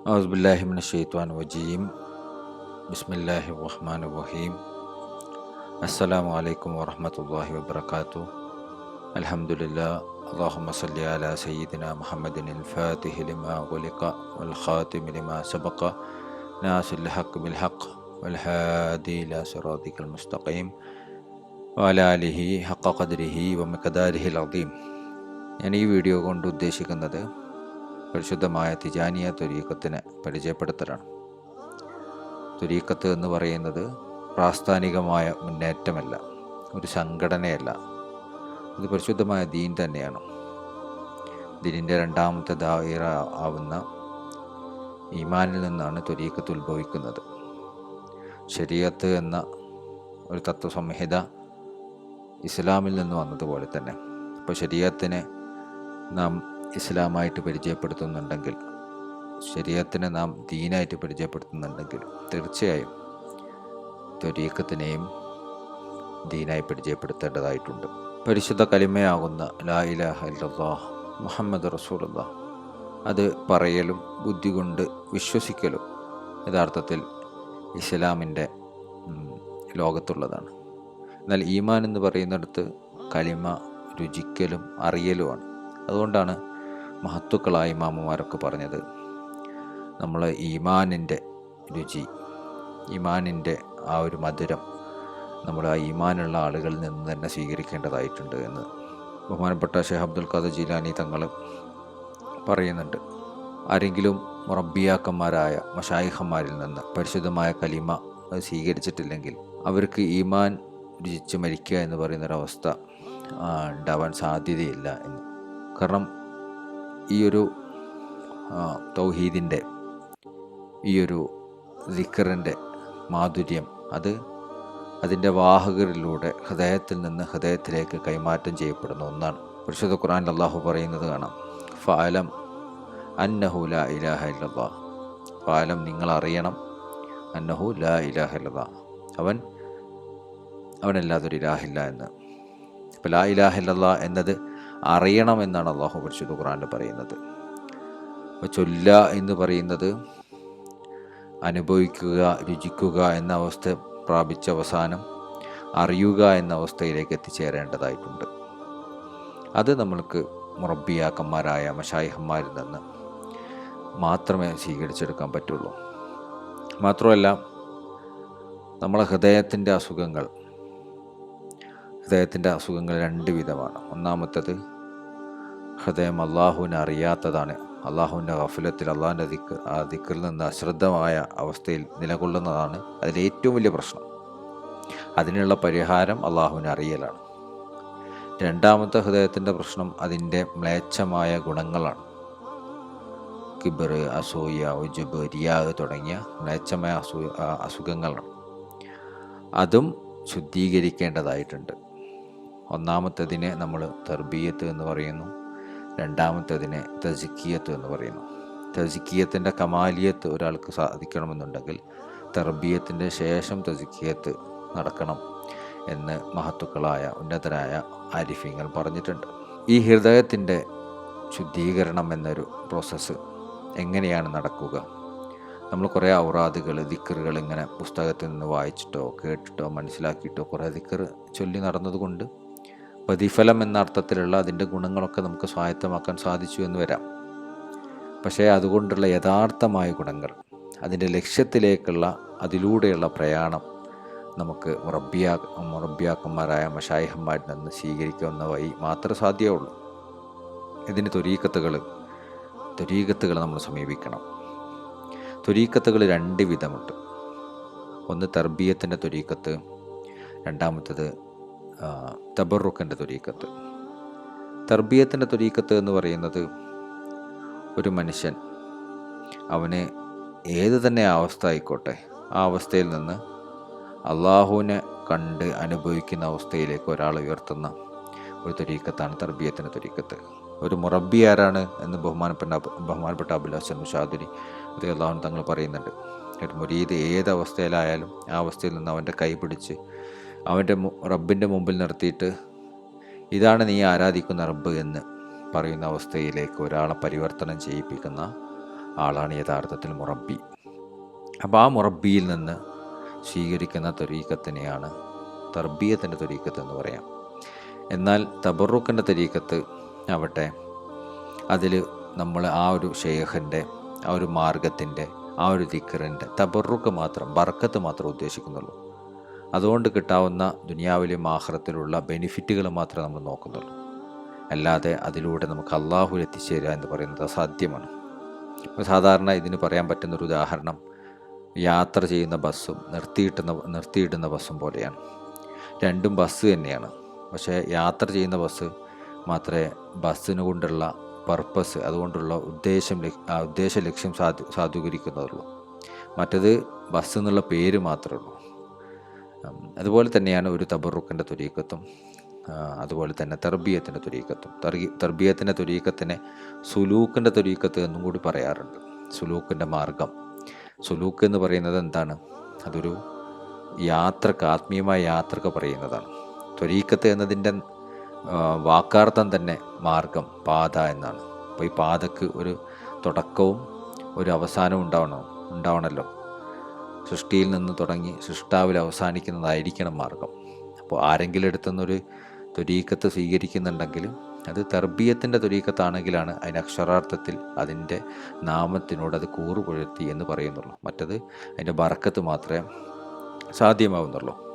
أعوذ بالله من الشيطان الرجيم بسم الله الرحمن الرحيم السلام عليكم ورحمة الله وبركاته الحمد لله اللهم صل على سيدنا محمد الفاتح لما غلق والخاتم لما سبق ناصر الحق بالحق والهادي إلى صراطك المستقيم وعلى آله حق قدره ومقداره العظيم ഞാൻ ഈ വീഡിയോ കൊണ്ട് ഉദ്ദേശിക്കുന്നത് പരിശുദ്ധമായ തിജാനിയ തുരീക്കത്തിന് പരിചയപ്പെടുത്തലാണ്. തുരീക്കത്ത് എന്ന് പറയുന്നത് പ്രാസ്ഥാനികമായ മുന്നേറ്റമല്ല ഒരു സംഘടനയല്ല. ഇത് പരിശുദ്ധമായ ദീൻ തന്നെയാണ്. ദീനിന്റെ രണ്ടാമത്തെ ദായിറ ആവുന്ന ഈമാനിൽ നിന്നാണ് തുരീക്കത്ത് ഉത്ഭവിക്കുന്നത്. ശരീരത്ത് എന്ന ഒരു തത്വസംഹിത ഇസ്ലാമിൽ നിന്ന് വന്നതുപോലെ തന്നെ. അപ്പോൾ ശരീഅത്തിനെ നാം ഇസ്ലാമായിട്ട് പരിചയപ്പെടുത്തുന്നുണ്ടെങ്കിൽ ശരീരത്തിനെ നാം ദീനായിട്ട് പരിചയപ്പെടുത്തുന്നുണ്ടെങ്കിൽ തീർച്ചയായും ത്വരീക്കത്തിനെയും ദീനായി പരിചയപ്പെടുത്തേണ്ടതായിട്ടുണ്ട്. പരിശുദ്ധ കലിമയാകുന്ന ലാ ഇലാഹ ഇല്ലല്ലാഹ് മുഹമ്മദ് റസൂലുള്ള. അത് പറയലും ബുദ്ധി കൊണ്ട് വിശ്വസിക്കലും യഥാർത്ഥത്തിൽ ഇസ്ലാമിന്റെ ലോകത്തുള്ളതാണ്. എന്നാൽ ഈമാൻ എന്ന് പറയുന്നിടത്ത് കലിമ രുചിക്കലും അറിയലുമാണ്. അതുകൊണ്ടാണ് മഹത്തുക്കളായ ഇമാമുമാരൊക്കെ പറഞ്ഞത്. നമ്മൾ ഈമാനിന്റെ രുചി ഈമാനിന്റെ ആ ഒരു മധുരം നമ്മൾ ആ ഈമാനുള്ള ആളുകളിൽ നിന്ന് തന്നെ സ്വീകരിക്കേണ്ടതായിട്ടുണ്ട് എന്ന് ബഹുമാനപ്പെട്ട ഷെയ്ഖ് അബ്ദുൽ ഖാദർ ജീലാനി തങ്ങൾ പറയുന്നുണ്ട്. ആരെങ്കിലും റബ്ബിയാക്കന്മാരായ മഷായിഹന്മാരിൽ നിന്ന് പരിശുദ്ധമായ കലിമ സ്വീകരിച്ചിട്ടില്ലെങ്കിൽ അവർക്ക് ഈമാൻ രുചിച്ച് മരിക്കുക എന്ന് പറയുന്നൊരവസ്ഥ ഉണ്ടാവാൻ സാധ്യതയില്ല എന്ന്. കാരണം ഈ ഒരു തൗഹീദിന്റെ ഈ ഒരു ദിക്കറിന്റെ മാധുര്യം അത് അതിന്റെ വാഹകരിലൂടെ ഹൃദയത്തിൽ നിന്ന് ഹൃദയത്തിലേക്ക് കൈമാറ്റം ചെയ്യപ്പെടുന്ന ഒന്നാണ്. പരിശുദ്ധ ഖുറാൻ അള്ളാഹു പറയുന്നത് കാണാം. ഫാലം അന്നഹു ലാ ഇലാഹ ഇല്ലല്ലാ. ഫാലം നിങ്ങൾ അറിയണം അന്നഹു ലാ ഇലാഹ ഇല്ലല്ലാ. അവൻ അവനല്ലാതൊരു ഇലാഹില്ല എന്ന്. അപ്പോൾ ലാ ഇലാഹ ഇല്ലല്ലാ എന്നത് അറിയണം എന്നാണ് അള്ളാഹു പരിശുദ്ധ ഖുറാനിൽ പറയുന്നത്. അപ്പോൾ ചൊല്ല എന്ന് പറയുന്നത് അനുഭവിക്കുക രുചിക്കുക എന്ന അവസ്ഥ പ്രാപിച്ച അവസാനം അറിയുക എന്ന അവസ്ഥയിലേക്ക് എത്തിച്ചേരേണ്ടതായിട്ടുണ്ട്. അത് നമ്മൾക്ക് മുറബിയാക്കന്മാരായ മഷായിഹന്മാരിൽ നിന്ന് മാത്രമേ സ്വീകരിച്ചെടുക്കാൻ പറ്റുള്ളൂ. മാത്രമല്ല നമ്മളെ ഹൃദയത്തിന്റെ അസുഖങ്ങൾ ഹൃദയത്തിന്റെ അസുഖങ്ങൾ രണ്ട് വിധമാണ്. ഒന്നാമത്തത് ഹൃദയം അള്ളാഹുവിനെ അറിയാത്തതാണ്. അള്ളാഹുവിന്റെ ഗഫലത്തിൽ അള്ളാഹിന്റെ ദിക്ക് ആ ദിക്കറിൽ നിന്ന് അശ്രദ്ധമായ അവസ്ഥയിൽ നിലകൊള്ളുന്നതാണ് അതിലെ ഏറ്റവും വലിയ പ്രശ്നം. അതിനുള്ള പരിഹാരം അള്ളാഹുവിനെ അറിയലാണ്. രണ്ടാമത്തെ ഹൃദയത്തിന്റെ പ്രശ്നം അതിന്റെ മ്ലേച്ഛമായ ഗുണങ്ങളാണ്. കിബർ അസൂയ ഉജുബ് റിയാഗ് തുടങ്ങിയ മ്ലേച്ഛമായ അസു അസുഖങ്ങളാണ്. അതും ശുദ്ധീകരിക്കേണ്ടതായിട്ടുണ്ട്. ഒന്നാമത്തതിനെ നമ്മൾ തർബീയത്ത് എന്ന് പറയുന്നു. രണ്ടാമത്തതിനെ തജിക്കിയത്ത് എന്ന് പറയുന്നു. തജിക്കിയത്തിന്റെ കമാലിയത്ത് ഒരാൾക്ക് സാധിക്കണമെന്നുണ്ടെങ്കിൽ തർബീയത്തിന്റെ ശേഷം തജിക്കിയത്ത് നടക്കണം എന്ന് മഹത്തുക്കളായ ഉന്നതരായ ആരിഫ്യങ്ങൾ പറഞ്ഞിട്ടുണ്ട്. ഈ ഹൃദയത്തിന്റെ ശുദ്ധീകരണം എന്നൊരു പ്രോസസ്സ് എങ്ങനെയാണ് നടക്കുക? നമ്മൾ കുറേ ഔറാദുകൾ ദിക്കറുകൾ ഇങ്ങനെ പുസ്തകത്തിൽ നിന്ന് വായിച്ചിട്ടോ കേട്ടിട്ടോ മനസ്സിലാക്കിയിട്ടോ കുറേ ദിക്കർ ചൊല്ലി നടന്നതുകൊണ്ട് പ്രതിഫലം എന്ന അർത്ഥത്തിലുള്ള അതിന്റെ ഗുണങ്ങളൊക്കെ നമുക്ക് സ്വായത്തമാക്കാൻ സാധിച്ചു എന്ന് വരാം. പക്ഷേ അതുകൊണ്ടുള്ള യഥാർത്ഥമായ ഗുണങ്ങൾ അതിന്റെ ലക്ഷ്യത്തിലേക്കുള്ള അതിലൂടെയുള്ള പ്രയാണം നമുക്ക് മുറബിയാ മുറബിയാക്കന്മാരായ മഷായിഹന്മാരിൽ നിന്ന് സ്വീകരിക്കുന്ന വഴി മാത്രമേ സാധ്യമുള്ളൂ ഇതിന് തൊരീക്കത്തുകൾ തൊരീക്കത്തുകൾ നമ്മൾ സമീപിക്കണം. തൊരീക്കത്തുകൾ രണ്ട് വിധമുണ്ട്. ഒന്ന് തർബീയത്തിന്റെ തൊരീക്കത്ത് രണ്ടാമത്തത് തബറുഖിന്റെ തൊരീക്കത്ത് തർബീയത്തിന്റെ തൊരീക്കത്ത് എന്ന് പറയുന്നത് ഒരു മനുഷ്യൻ അവന് ഏത് തന്നെ അവസ്ഥ ആയിക്കോട്ടെ ആ അവസ്ഥയിൽ നിന്ന് അള്ളാഹുവിനെ കണ്ട് അനുഭവിക്കുന്ന അവസ്ഥയിലേക്ക് ഒരാൾ ഉയർത്തുന്ന ഒരു തൊരീക്കത്താണ് തർബീയത്തിന്റെ തൊരീക്കത്ത് ഒരു മുറബി ആരാണ് എന്ന് ബഹുമാനപ്പെട്ട ബഹുമാനപ്പെട്ട അബുൽ ഹസൻ മുഷാദുരി അത് അള്ളാഹു തങ്ങൾ പറയുന്നുണ്ട്. ഒരു മുരീദ് ഏത് അവസ്ഥയിലായാലും ആ അവസ്ഥയിൽ നിന്ന് അവന്റെ കൈ പിടിച്ച് അവന്റെ റബ്ബിന്റെ മുമ്പിൽ നിർത്തിയിട്ട് ഇതാണ് നീ ആരാധിക്കുന്ന റബ്ബ് എന്ന് പറയുന്ന അവസ്ഥയിലേക്ക് ഒരാളെ പരിവർത്തനം ചെയ്യിപ്പിക്കുന്ന ആളാണ് യഥാർത്ഥത്തിൽ മുറബി അപ്പോൾ ആ മുറബിയിൽ നിന്ന് സ്വീകരിക്കുന്ന തൊരീക്കത്തിനെയാണ് തർബീയത്തിന്റെ തൊരീക്കത്ത് എന്ന് പറയാം. എന്നാൽ തബറുക്കിന്റെ തൊരീക്കത്ത് ആവട്ടെ അതിൽ നമ്മൾ ആ ഒരു ഷേഖിന്റെ ആ ഒരു മാർഗത്തിന്റെ ആ ഒരു ദിക്കറിന്റെ തബറുക്ക് മാത്രം ബർക്കത്ത് മാത്രം ഉദ്ദേശിക്കുന്നുള്ളൂ. അതുകൊണ്ട് കിട്ടാവുന്ന ദുനിയാവിലെയും ആഹ്റത്തിലുള്ള ബെനിഫിറ്റുകൾ മാത്രമേ നമ്മൾ നോക്കുന്നുള്ളൂ. അല്ലാതെ അതിലൂടെ നമുക്ക് അള്ളാഹുൽ എത്തിച്ചേരുക എന്ന് പറയുന്നത് അസാധ്യമാണ്. സാധാരണ ഇതിന് പറയാൻ പറ്റുന്നൊരു ഉദാഹരണം യാത്ര ചെയ്യുന്ന ബസ്സും നിർത്തിയിട്ടുന്ന നിർത്തിയിടുന്ന ബസ്സും പോലെയാണ്. രണ്ടും ബസ് തന്നെയാണ്. പക്ഷേ യാത്ര ചെയ്യുന്ന ബസ് മാത്രമേ ബസ്സിന് കൊണ്ടുള്ള പർപ്പസ് അതുകൊണ്ടുള്ള ഉദ്ദേശം ഉദ്ദേശ ലക്ഷ്യം സാധു സാധൂകരിക്കുന്നതുള്ളൂ. മറ്റത് ബസ് എന്നുള്ള പേര് മാത്രമേ ഉള്ളൂ. അതുപോലെ തന്നെയാണ് ഒരു തബറുക്കിന്റെ തുരീക്കത്തും അതുപോലെ തന്നെ തെർബീയത്തിന്റെ തുരീക്കത്തും. തർഗി തെർബീയത്തിന്റെ തുരീക്കത്തിനെ സുലൂക്കിന്റെ തുരീക്കത്ത് എന്നും കൂടി പറയാറുണ്ട്. സുലൂക്കിന്റെ മാർഗം. സുലൂക്ക് എന്ന് പറയുന്നത് എന്താണ്? അതൊരു യാത്രയ്ക്ക് ആത്മീയമായ യാത്രയ്ക്ക് പറയുന്നതാണ്. ത്വരീക്കത്ത് എന്നതിന്റെ വാക്കാർത്ഥം തന്നെ മാർഗം പാത എന്നാണ്. അപ്പോൾ ഈ പാതക്ക് ഒരു തുടക്കവും ഒരു അവസാനവും ഉണ്ടാവണം ഉണ്ടാവണമല്ലോ സൃഷ്ടിയിൽ നിന്ന് തുടങ്ങി സൃഷ്ടാവിൽ അവസാനിക്കുന്നതായിരിക്കണം മാർഗം. അപ്പോൾ ആരെങ്കിലും എടുത്തുനിന്നൊരു തുരീക്കത്ത് സ്വീകരിക്കുന്നുണ്ടെങ്കിൽ അത് തർബീയത്തിന്റെ തുരീക്കത്താണെങ്കിലാണ് അതിന് അക്ഷരാർത്ഥത്തിൽ അതിന്റെ നാമത്തിനോട് അത് കൂറുപുഴത്തി എന്ന് പറയുന്നുള്ളൂ. മറ്റത് അതിന്റെ ബറക്കത്ത് മാത്രമേ സാധ്യമാവുന്നുള്ളൂ.